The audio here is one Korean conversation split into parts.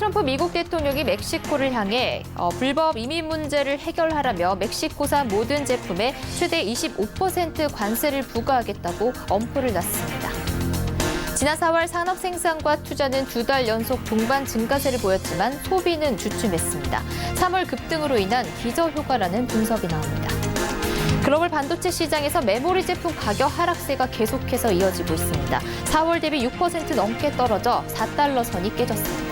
트럼프 미국 대통령이 멕시코를 향해 어, 불법 이민 문제를 해결하라며 멕시코산 모든 제품에 최대 25% 관세를 부과하겠다고 엄포를 놨습니다. 지난 4월 산업 생산과 투자는 두 달 연속 동반 증가세를 보였지만 소비는 주춤했습니다. 3월 급등으로 인한 기저 효과라는 분석이 나옵니다. 글로벌 반도체 시장에서 메모리 제품 가격 하락세가 계속해서 이어지고 있습니다. 4월 대비 6% 넘게 떨어져 4달러 선이 깨졌습니다.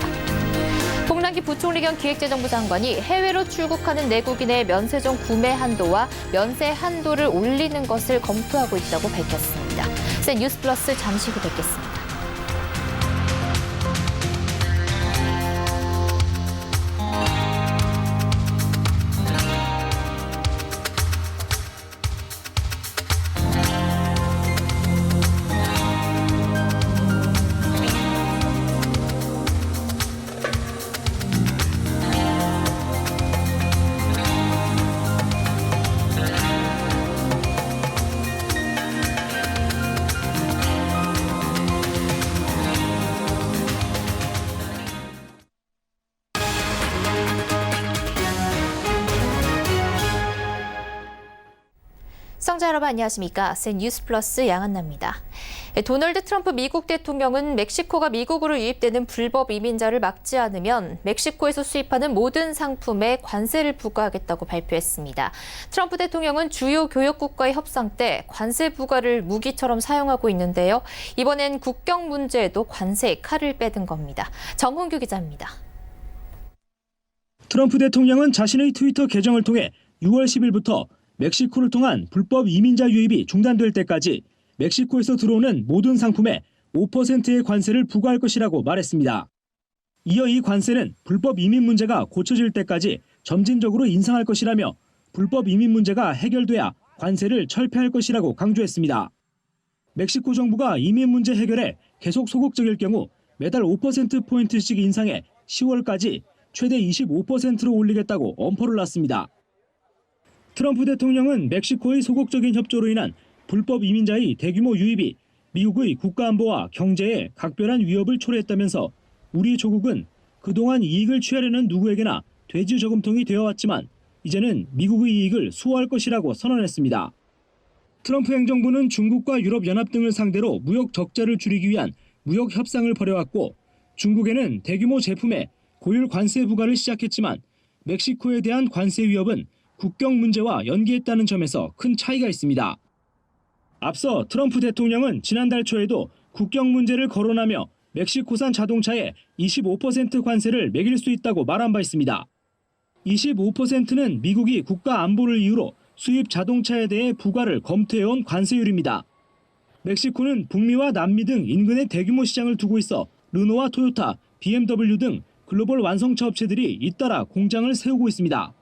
홍남기 부총리 겸 기획재정부 장관이 해외로 출국하는 내국인의 면세점 구매 한도와 면세 한도를 올리는 것을 검토하고 있다고 밝혔습니다. 센 뉴스 플러스 잠시 후 뵙겠습니다. 여러분 안녕하십니까? 센 뉴스 플러스 양한나입니다. 네, 도널드 트럼프 미국 대통령은 멕시코가 미국으로 유입되는 불법 이민자를 막지 않으면 멕시코에서 수입하는 모든 상품에 관세를 부과하겠다고 발표했습니다. 트럼프 대통령은 주요 교역국과의 협상 때 관세 부과를 무기처럼 사용하고 있는데요. 이번엔 국경 문제에도 관세 칼을 빼든 겁니다. 정훈규 기자입니다. 트럼프 대통령은 자신의 트위터 계정을 통해 6월 10일부터 멕시코를 통한 불법 이민자 유입이 중단될 때까지 멕시코에서 들어오는 모든 상품에 5%의 관세를 부과할 것이라고 말했습니다. 이어 이 관세는 불법 이민 문제가 고쳐질 때까지 점진적으로 인상할 것이라며 불법 이민 문제가 해결돼야 관세를 철폐할 것이라고 강조했습니다. 멕시코 정부가 이민 문제 해결에 계속 소극적일 경우 매달 5%포인트씩 인상해 10월까지 최대 25%로 올리겠다고 엄포를 놨습니다. 트럼프 대통령은 멕시코의 소극적인 협조로 인한 불법 이민자의 대규모 유입이 미국의 국가안보와 경제에 각별한 위협을 초래했다면서 우리 조국은 그동안 이익을 취하려는 누구에게나 돼지 저금통이 되어왔지만 이제는 미국의 이익을 수호할 것이라고 선언했습니다. 트럼프 행정부는 중국과 유럽연합 등을 상대로 무역 적자를 줄이기 위한 무역 협상을 벌여왔고 중국에는 대규모 제품에 고율 관세 부과를 시작했지만 멕시코에 대한 관세 위협은 국경 문제와 연계했다는 점에서 큰 차이가 있습니다. 앞서 트럼프 대통령은 지난달 초에도 국경 문제를 거론하며 멕시코산 자동차에 25% 관세를 매길 수 있다고 말한 바 있습니다. 25%는 미국이 국가 안보를 이유로 수입 자동차에 대해 부과를 검토해온 관세율입니다. 멕시코는 북미와 남미 등 인근의 대규모 시장을 두고 있어 르노와 토요타, BMW 등 글로벌 완성차 업체들이 잇따라 공장을 세우고 있습니다.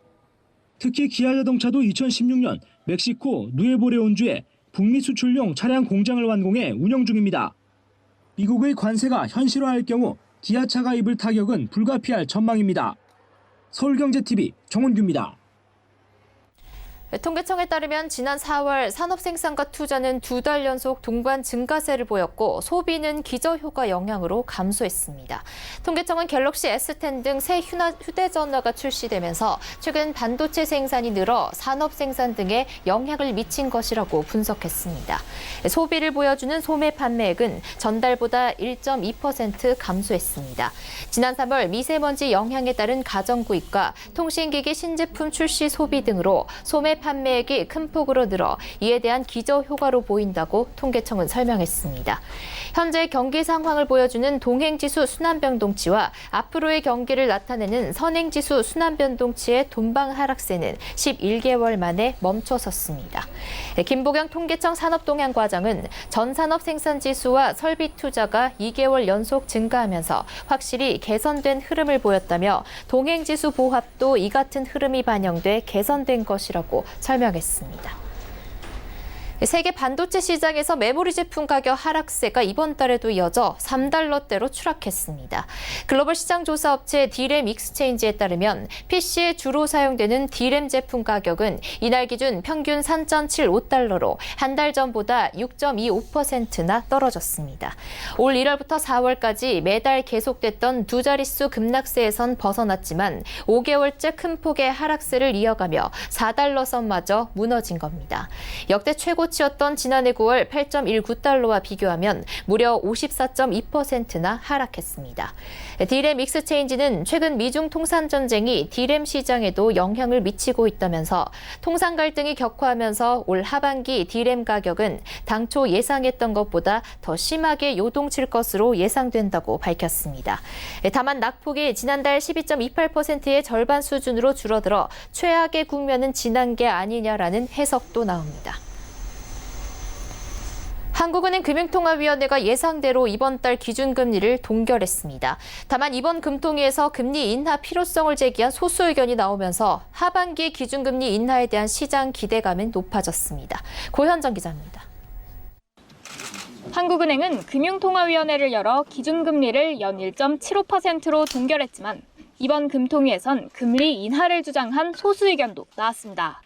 특히 기아 자동차도 2016년 멕시코 누에보레온주에 북미 수출용 차량 공장을 완공해 운영 중입니다. 미국의 관세가 현실화할 경우 기아차가 입을 타격은 불가피할 전망입니다. 서울경제TV 정원규입니다. 통계청에 따르면 지난 4월 산업 생산과 투자는 두 달 연속 동반 증가세를 보였고 소비는 기저효과 영향으로 감소했습니다. 통계청은 갤럭시 S10 등 새 휴대전화가 출시되면서 최근 반도체 생산이 늘어 산업 생산 등에 영향을 미친 것이라고 분석했습니다. 소비를 보여주는 소매 판매액은 전달보다 1.2% 감소했습니다. 지난 3월 미세먼지 영향에 따른 가정구입과 통신기기 신제품 출시 소비 등으로 소매 판매액이 큰 폭으로 늘어 이에 대한 기저 효과로 보인다고 통계청은 설명했습니다. 현재 경기 상황을 보여주는 동행지수 순환변동치와 앞으로의 경기를 나타내는 선행지수 순환변동치의 돈방 하락세는 11개월 만에 멈춰섰습니다. 김보경 통계청 산업동향과장은 전산업 생산지수와 설비 투자가 2개월 연속 증가하면서 확실히 개선된 흐름을 보였다며 동행지수 보합도 이 같은 흐름이 반영돼 개선된 것이라고 설명했습니다. 세계 반도체 시장에서 메모리 제품 가격 하락세가 이번 달에도 이어져 3달러대로 추락했습니다. 글로벌 시장 조사 업체 디램 익스체인지에 따르면 PC에 주로 사용되는 디램 제품 가격은 이날 기준 평균 3.75달러로 한 달 전보다 6.25%나 떨어졌습니다. 올 1월부터 4월까지 매달 계속됐던 두 자릿수 급락세에선 벗어났지만 5개월째 큰 폭의 하락세를 이어가며 4달러 선마저 무너진 겁니다. 역대 최고 치였던 지난해 9월 8.19달러와 비교하면 무려 54.2%나 하락했습니다. 디램 익스체인지는 최근 미중 통산 전쟁이 디램 시장에도 영향을 미치고 있다면서 통상 갈등이 격화하면서 올 하반기 디램 가격은 당초 예상했던 것보다 더 심하게 요동칠 것으로 예상된다고 밝혔습니다. 다만 낙폭이 지난달 12.28%의 절반 수준으로 줄어들어 최악의 국면은 지난 게 아니냐라는 해석도 나옵니다. 한국은행 금융통화위원회가 예상대로 이번 달 기준금리를 동결했습니다. 다만 이번 금통위에서 금리 인하 필요성을 제기한 소수 의견이 나오면서 하반기 기준금리 인하에 대한 시장 기대감은 높아졌습니다. 고현정 기자입니다. 한국은행은 금융통화위원회를 열어 기준금리를 연 1.75%로 동결했지만 이번 금통위에선 금리 인하를 주장한 소수 의견도 나왔습니다.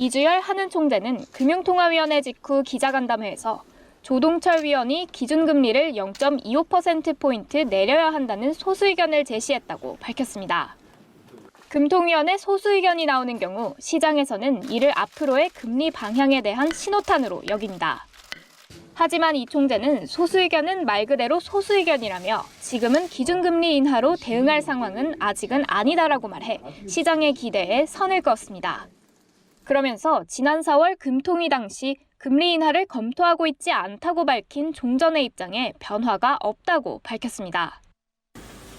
이주열 한은 총재는 금융통화위원회 직후 기자간담회에서 조동철 위원이 기준금리를 0.25%포인트 내려야 한다는 소수 의견을 제시했다고 밝혔습니다. 금통위원회 소수 의견이 나오는 경우 시장에서는 이를 앞으로의 금리 방향에 대한 신호탄으로 여긴다. 하지만 이 총재는 소수 의견은 말 그대로 소수 의견이라며 지금은 기준금리 인하로 대응할 상황은 아직은 아니다라고 말해 시장의 기대에 선을 그었습니다. 그러면서 지난 4월 금통위 당시 금리 인하를 검토하고 있지 않다고 밝힌 종전의 입장에 변화가 없다고 밝혔습니다.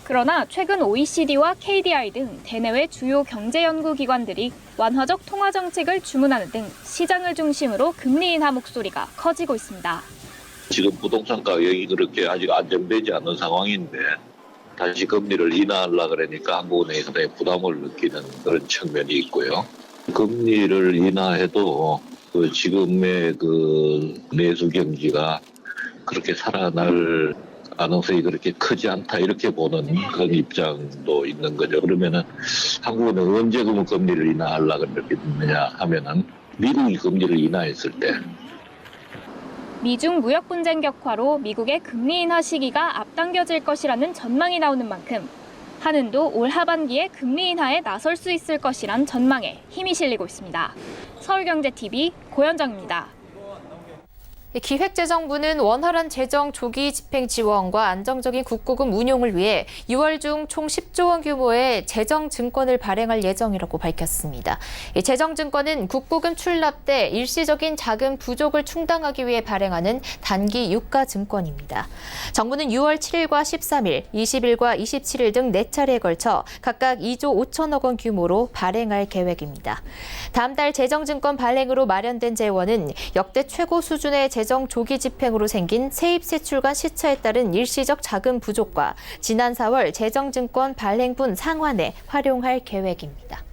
그러나 최근 OECD와 KDI 등 대내외 주요 경제 연구 기관들이 완화적 통화 정책을 주문하는 등 시장을 중심으로 금리 인하 목소리가 커지고 있습니다. 지금 부동산 가격이 그렇게 아직 안정되지 않은 상황인데 다시 금리를 인하하려 그러니까 한국은행이 부담을 느끼는 그런 측면이 있고요. 금리를 인하해도 그 지금의 그 내수 경기가 그렇게 살아날 가능성이 그렇게 크지 않다 이렇게 보는 그런 입장도 있는 거죠. 그러면은 한국은행 언제 그러면 금리를 인하하려 그러겠느냐 하면은 미국이 금리를 인하했을 때 미중 무역 분쟁 격화로 미국의 금리 인하 시기가 앞당겨질 것이라는 전망이 나오는 만큼 한은도 올 하반기에 금리 인하에 나설 수 있을 것이란 전망에 힘이 실리고 있습니다. 서울경제TV 고현정입니다. 기획재정부는 원활한 재정 조기 집행 지원과 안정적인 국고금 운용을 위해 6월 중 총 10조 원 규모의 재정 증권을 발행할 예정이라고 밝혔습니다. 이 재정 증권은 국고금 출납 때 일시적인 자금 부족을 충당하기 위해 발행하는 단기 유가 증권입니다. 정부는 6월 7일과 13일, 20일과 27일 등 4차례에 걸쳐 각각 2조 5천억 원 규모로 발행할 계획입니다. 다음 달 재정 증권 발행으로 마련된 재원은 역대 최고 수준의 재정 조기 집행으로 생긴 세입 세출관 시차에 따른 일시적 자금 부족과 지난 4월 재정증권 발행분 상환에 활용할 계획입니다.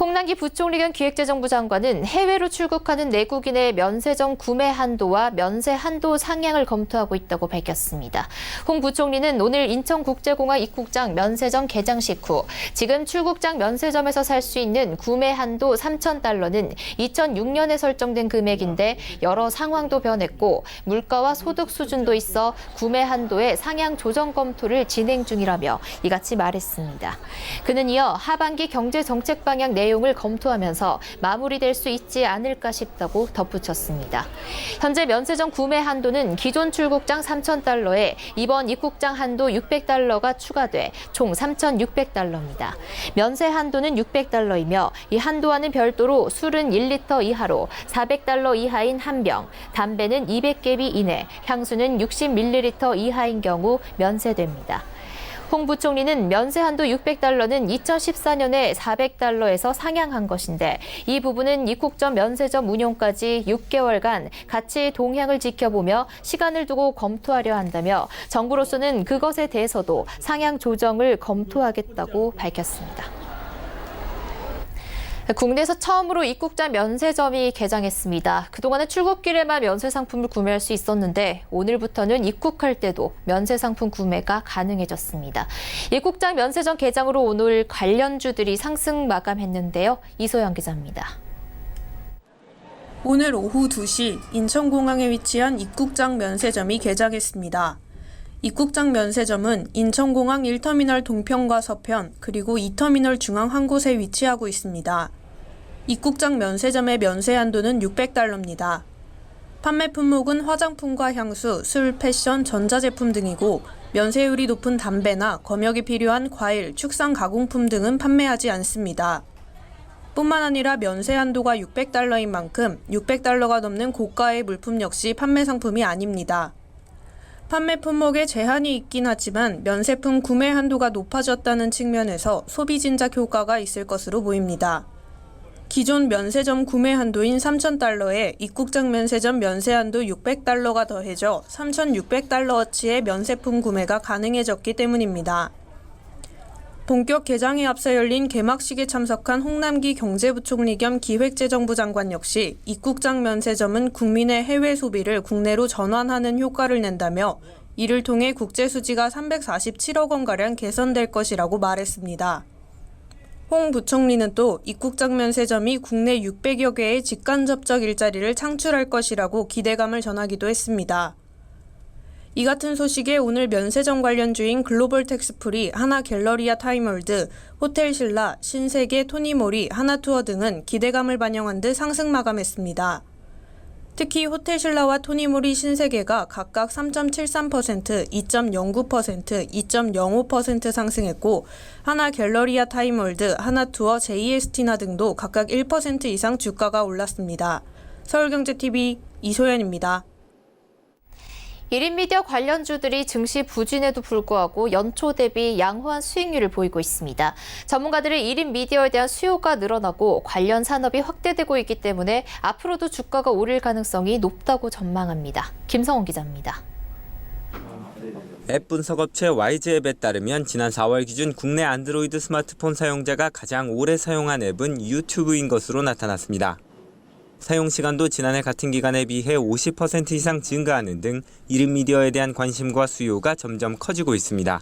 홍남기 부총리 겸 기획재정부 장관은 해외로 출국하는 내국인의 면세점 구매 한도와 면세 한도 상향을 검토하고 있다고 밝혔습니다. 홍 부총리는 오늘 인천국제공항 입국장 면세점 개장식 후 지금 출국장 면세점에서 살 수 있는 구매 한도 3천 달러는 2006년에 설정된 금액인데 여러 상황도 변했고 물가와 소득 수준도 있어 구매 한도의 상향 조정 검토를 진행 중이라며 이같이 말했습니다. 그는 이어 하반기 경제 정책 방향 내 용을 검토하면서 마무리될 수 있지 않을까 싶다고 덧붙였습니다. 현재 면세점 구매 한도는 기존 출국장 3천 달러에 이번 입국장 한도 600달러가 추가돼 총 3,600달러입니다. 면세 한도는 600달러이며 이 한도와는 별도로 술은 1리터 이하로 400달러 이하인 한 병, 담배는 200개비 이내, 향수는 60ml 이하인 경우 면세됩니다. 홍 부총리는 면세 한도 600달러는 2014년에 400달러에서 상향한 것인데 이 부분은 입국 전 면세점 운용까지 6개월간 같이 동향을 지켜보며 시간을 두고 검토하려 한다며 정부로서는 그것에 대해서도 상향 조정을 검토하겠다고 밝혔습니다. 국내에서 처음으로 입국자 면세점이 개장했습니다. 그동안은 출국길에만 면세 상품을 구매할 수 있었는데 오늘부터는 입국할 때도 면세 상품 구매가 가능해졌습니다. 입국장 면세점 개장으로 오늘 관련주들이 상승 마감했는데요. 이소영 기자입니다. 오늘 오후 2시 인천공항에 위치한 입국장 면세점이 개장했습니다. 입국장 면세점은 인천공항 1터미널 동편과 서편 그리고 2터미널 중앙 한 곳에 위치하고 있습니다. 입국장 면세점의 면세 한도는 600달러입니다. 판매 품목은 화장품과 향수, 술, 패션, 전자제품 등이고 면세율이 높은 담배나 검역이 필요한 과일, 축산 가공품 등은 판매하지 않습니다. 뿐만 아니라 면세 한도가 600달러인 만큼 600달러가 넘는 고가의 물품 역시 판매 상품이 아닙니다. 판매 품목에 제한이 있긴 하지만 면세품 구매 한도가 높아졌다는 측면에서 소비 진작 효과가 있을 것으로 보입니다. 기존 면세점 구매 한도인 3,000달러에 입국장 면세점 면세 한도 600달러가 더해져 3,600달러어치의 면세품 구매가 가능해졌기 때문입니다. 본격 개장에 앞서 열린 개막식에 참석한 홍남기 경제부총리 겸 기획재정부 장관 역시 입국장 면세점은 국민의 해외 소비를 국내로 전환하는 효과를 낸다며 이를 통해 국제 수지가 347억 원가량 개선될 것이라고 말했습니다. 홍 부총리는 또 입국 장 면 세점이 국내 600여 개의 직간접적 일자리를 창출할 것이라고 기대감을 전하기도 했습니다. 이 같은 소식에 오늘 면세점 관련주인 글로벌 텍스프리, 하나 갤러리아 타임월드, 호텔 신라, 신세계, 토니모리, 하나투어 등은 기대감을 반영한 듯 상승 마감했습니다. 특히 호텔 신라와 토니모리 신세계가 각각 3.73%, 2.09%, 2.05% 상승했고 하나 갤러리아 타임월드, 하나 투어, JST나 등도 각각 1% 이상 주가가 올랐습니다. 서울경제TV 이소연입니다. 1인 미디어 관련주들이 증시 부진에도 불구하고 연초 대비 양호한 수익률을 보이고 있습니다. 전문가들은 1인 미디어에 대한 수요가 늘어나고 관련 산업이 확대되고 있기 때문에 앞으로도 주가가 오를 가능성이 높다고 전망합니다. 김성원 기자입니다. 앱 분석업체 YG앱에 따르면 지난 4월 기준 국내 안드로이드 스마트폰 사용자가 가장 오래 사용한 앱은 유튜브인 것으로 나타났습니다. 사용 시간도 지난해 같은 기간에 비해 50% 이상 증가하는 등 1인 미디어에 대한 관심과 수요가 점점 커지고 있습니다.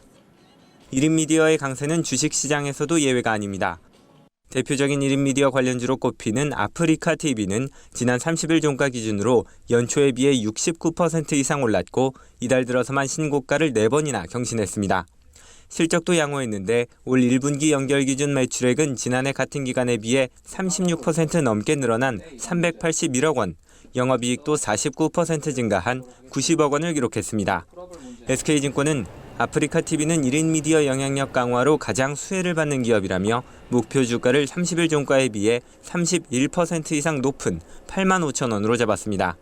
1인 미디어의 강세는 주식 시장에서도 예외가 아닙니다. 대표적인 1인 미디어 관련주로 꼽히는 아프리카 TV는 지난 30일 종가 기준으로 연초에 비해 69% 이상 올랐고 이달 들어서만 신고가를 4번이나 경신했습니다. 실적도 양호했는데 올 1분기 연결 기준 매출액은 지난해 같은 기간에 비해 36% 넘게 늘어난 381억 원, 영업이익도 49% 증가한 90억 원을 기록했습니다. SK증권은 아프리카 TV는 1인 미디어 영향력 강화로 가장 수혜를 받는 기업이라며 목표 주가를 30일 종가에 비해 31% 이상 높은 8만 5천 원으로 잡았습니다.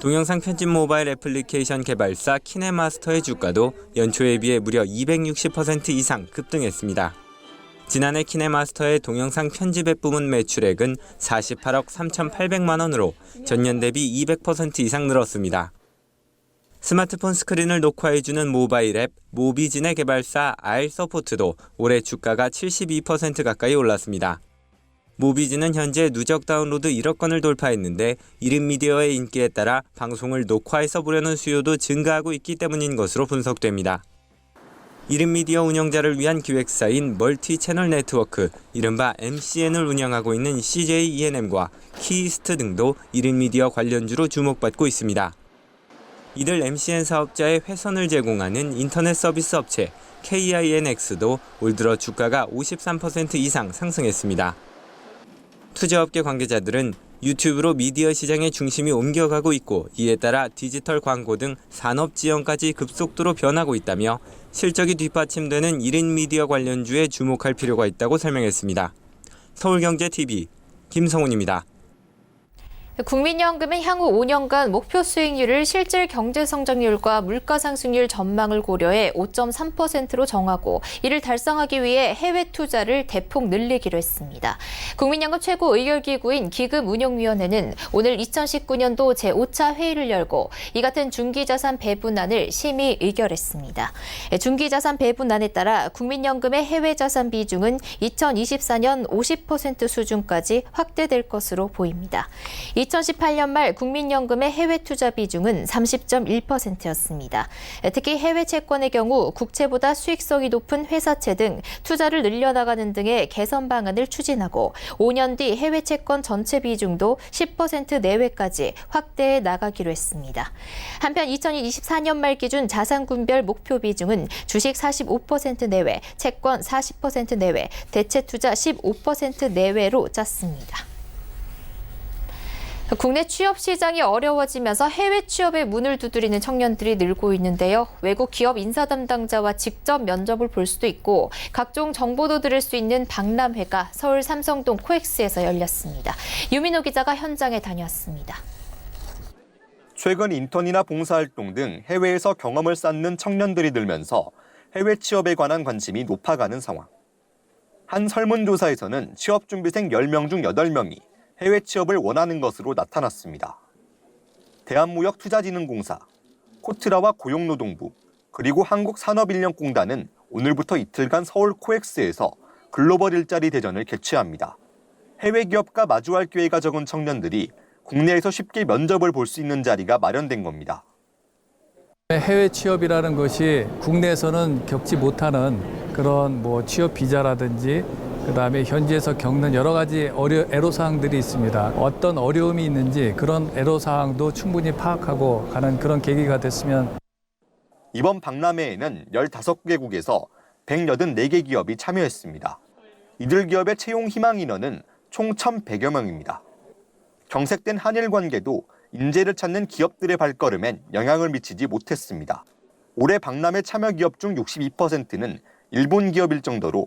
동영상 편집 모바일 애플리케이션 개발사 키네마스터의 주가도 연초에 비해 무려 260% 이상 급등했습니다. 지난해 키네마스터의 동영상 편집 앱 부문 매출액은 48억 3,800만 원으로 전년 대비 200% 이상 늘었습니다. 스마트폰 스크린을 녹화해주는 모바일 앱 모비진의 개발사 알서포트도 올해 주가가 72% 가까이 올랐습니다. 모비지는 현재 누적 다운로드 1억 건을 돌파했는데 1인 미디어의 인기에 따라 방송을 녹화해서 보려는 수요도 증가하고 있기 때문인 것으로 분석됩니다. 1인 미디어 운영자를 위한 기획사인 멀티 채널 네트워크, 이른바 MCN을 운영하고 있는 CJ ENM과 키이스트 등도 1인 미디어 관련주로 주목받고 있습니다. 이들 MCN 사업자의 회선을 제공하는 인터넷 서비스 업체 KINX도 올 들어 주가가 53% 이상 상승했습니다. 투자업계 관계자들은 유튜브로 미디어 시장의 중심이 옮겨가고 있고 이에 따라 디지털 광고 등 산업 지형까지 급속도로 변하고 있다며 실적이 뒷받침되는 1인 미디어 관련주에 주목할 필요가 있다고 설명했습니다. 서울경제TV 김성훈입니다. 국민연금은 향후 5년간 목표 수익률을 실질 경제 성장률과 물가 상승률 전망을 고려해 5.3%로 정하고 이를 달성하기 위해 해외 투자를 대폭 늘리기로 했습니다. 국민연금 최고 의결기구인 기금운용위원회는 오늘 2019년도 제5차 회의를 열고 이 같은 중기자산 배분안을 심의 의결했습니다. 중기자산 배분안에 따라 국민연금의 해외 자산 비중은 2024년 50% 수준까지 확대될 것으로 보입니다. 2018년 말 국민연금의 해외 투자 비중은 30.1%였습니다. 특히 해외 채권의 경우 국채보다 수익성이 높은 회사채 등 투자를 늘려나가는 등의 개선 방안을 추진하고 5년 뒤 해외 채권 전체 비중도 10% 내외까지 확대해 나가기로 했습니다. 한편 2024년 말 기준 자산 군별 목표 비중은 주식 45% 내외, 채권 40% 내외, 대체 투자 15% 내외로 짰습니다. 국내 취업 시장이 어려워지면서 해외 취업의 문을 두드리는 청년들이 늘고 있는데요. 외국 기업 인사 담당자와 직접 면접을 볼 수도 있고 각종 정보도 들을 수 있는 박람회가 서울 삼성동 코엑스에서 열렸습니다. 유민호 기자가 현장에 다녀왔습니다. 최근 인턴이나 봉사활동 등 해외에서 경험을 쌓는 청년들이 늘면서 해외 취업에 관한 관심이 높아가는 상황. 한 설문조사에서는 취업준비생 10명 중 8명이 해외 취업을 원하는 것으로 나타났습니다. 대한무역투자진흥공사, 코트라와 고용노동부, 그리고 한국산업인력공단은 오늘부터 이틀간 서울 코엑스에서 글로벌 일자리 대전을 개최합니다. 해외 기업과 마주할 기회가 적은 청년들이 국내에서 쉽게 면접을 볼 수 있는 자리가 마련된 겁니다. 해외 취업이라는 것이 국내에서는 겪지 못하는 그런 뭐 취업 비자라든지 그다음에 현지에서 겪는 여러 가지 어려 애로 사항들이 있습니다. 어떤 어려움이 있는지 그런 애로 사항도 충분히 파악하고 가는 그런 계기가 됐으면 이번 박람회에는 15개국에서 184개 기업이 참여했습니다. 이들 기업의 채용 희망 인원은 총 1,100여 명입니다. 경색된 한일 관계도 인재를 찾는 기업들의 발걸음엔 영향을 미치지 못했습니다. 올해 박람회 참여 기업 중 62%는 일본 기업일 정도로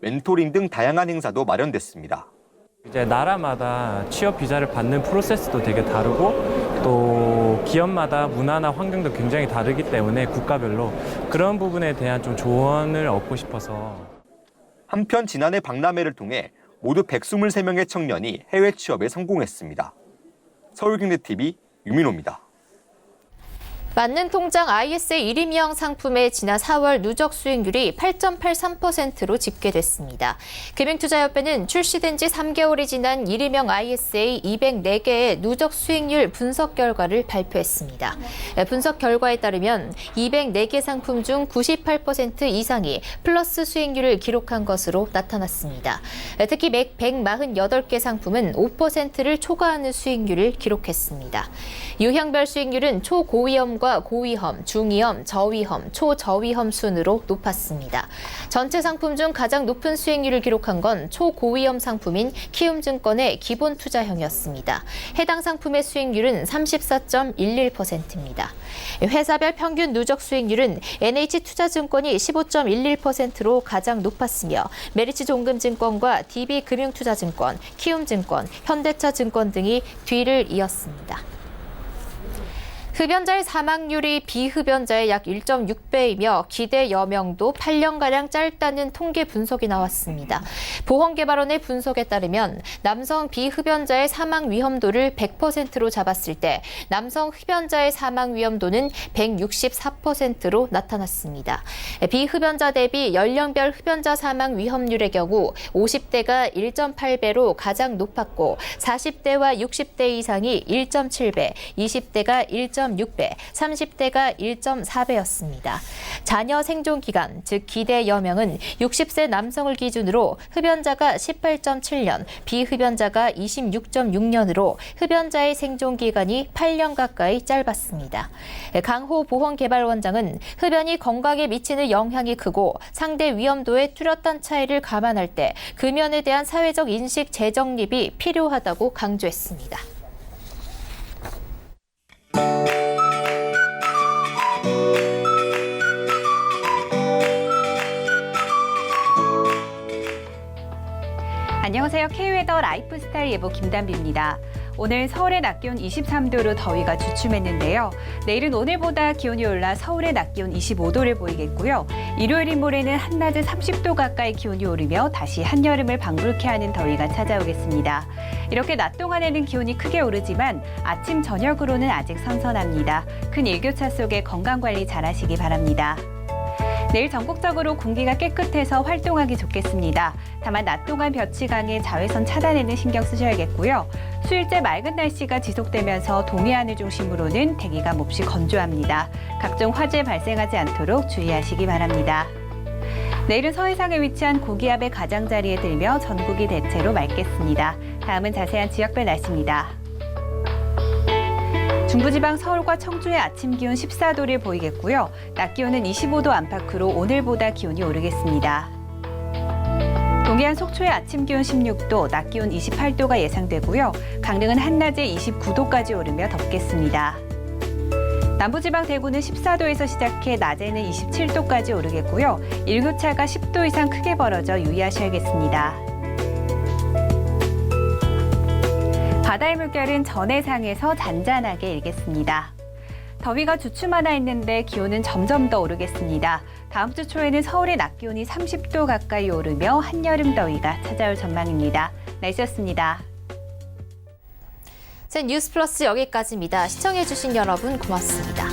멘토링 등 다양한 행사도 마련됐습니다. 이제 나라마다 취업 비자를 받는 프로세스도 되게 다르고 또 기업마다 문화나 환경도 굉장히 다르기 때문에 국가별로 그런 부분에 대한 좀 조언을 얻고 싶어서 한편 지난해 박람회를 통해 모두 123명의 청년이 해외 취업에 성공했습니다. 서울경제TV 유민호입니다. 맞는 통장 ISA 1임명 상품의 지난 4월 누적 수익률이 8.83%로 집계됐습니다. 금융투자협회는 출시된 지 3개월이 지난 1임명 ISA 204개의 누적 수익률 분석 결과를 발표했습니다. 분석 결과에 따르면 204개 상품 중 98% 이상이 플러스 수익률을 기록한 것으로 나타났습니다. 특히 148개 상품은 5%를 초과하는 수익률을 기록했습니다. 유형별 수익률은 초고위험 과 고위험, 중위험, 저위험, 초저위험 순으로 높았습니다. 전체 상품 중 가장 높은 수익률을 기록한 건 초고위험 상품인 키움증권의 기본 투자형이었습니다. 해당 상품의 수익률은 34.11%입니다. 회사별 평균 누적 수익률은 NH투자증권이 15.11%로 가장 높았으며 메리츠 종금증권과 DB금융투자증권, 키움증권, 현대차증권 등이 뒤를 이었습니다. 흡연자의 사망률이 비흡연자의 약 1.6배이며 기대 여명도 8년가량 짧다는 통계 분석이 나왔습니다. 보험개발원의 분석에 따르면 남성 비흡연자의 사망 위험도를 100%로 잡았을 때 남성 흡연자의 사망 위험도는 164%로 나타났습니다. 비흡연자 대비 연령별 흡연자 사망 위험률의 경우 50대가 1.8배로 가장 높았고 40대와 60대 이상이 1.7배, 20대가 1. 1.6배, 30대가 1.4배였습니다. 자녀 생존 기간, 즉 기대 여명은 60세 남성을 기준으로 흡연자가 18.7년, 비흡연자가 26.6년으로 흡연자의 생존 기간이 8년 가까이 짧았습니다. 강호 보건개발원장은 흡연이 건강에 미치는 영향이 크고 상대 위험도의 뚜렷한 차이를 감안할 때 금연에 대한 사회적 인식 재정립이 필요하다고 강조했습니다. 안녕하세요. K웨더 라이프스타일 예보 김단비입니다. 오늘 서울의 낮 기온 23도로 더위가 주춤했는데요. 내일은 오늘보다 기온이 올라 서울의 낮 기온 25도를 보이겠고요. 일요일인 모레는 한낮에 30도 가까이 기온이 오르며 다시 한여름을 방불케 하는 더위가 찾아오겠습니다. 이렇게 낮 동안에는 기온이 크게 오르지만 아침 저녁으로는 아직 선선합니다. 큰 일교차 속에 건강 관리 잘 하시기 바랍니다. 내일 전국적으로 공기가 깨끗해서 활동하기 좋겠습니다. 다만 낮 동안 볕이 강해 자외선 차단에는 신경 쓰셔야겠고요. 수일째 맑은 날씨가 지속되면서 동해안을 중심으로는 대기가 몹시 건조합니다. 각종 화재 발생하지 않도록 주의하시기 바랍니다. 내일은 서해상에 위치한 고기압의 가장자리에 들며 전국이 대체로 맑겠습니다. 다음은 자세한 지역별 날씨입니다. 중부지방 서울과 청주의 아침 기온 14도를 보이겠고요. 낮 기온은 25도 안팎으로 오늘보다 기온이 오르겠습니다. 동해안 속초의 아침 기온 16도, 낮 기온 28도가 예상되고요. 강릉은 한낮에 29도까지 오르며 덥겠습니다. 남부지방 대구는 14도에서 시작해 낮에는 27도까지 오르겠고요. 일교차가 10도 이상 크게 벌어져 유의하셔야겠습니다. 바다의 물결은 전해상에서 잔잔하게 일겠습니다. 더위가 주춤하나 했는데 기온은 점점 더 오르겠습니다. 다음 주 초에는 서울의 낮 기온이 30도 가까이 오르며 한여름 더위가 찾아올 전망입니다. 날씨였습니다. 제 뉴스 플러스 여기까지입니다. 시청해주신 여러분 고맙습니다.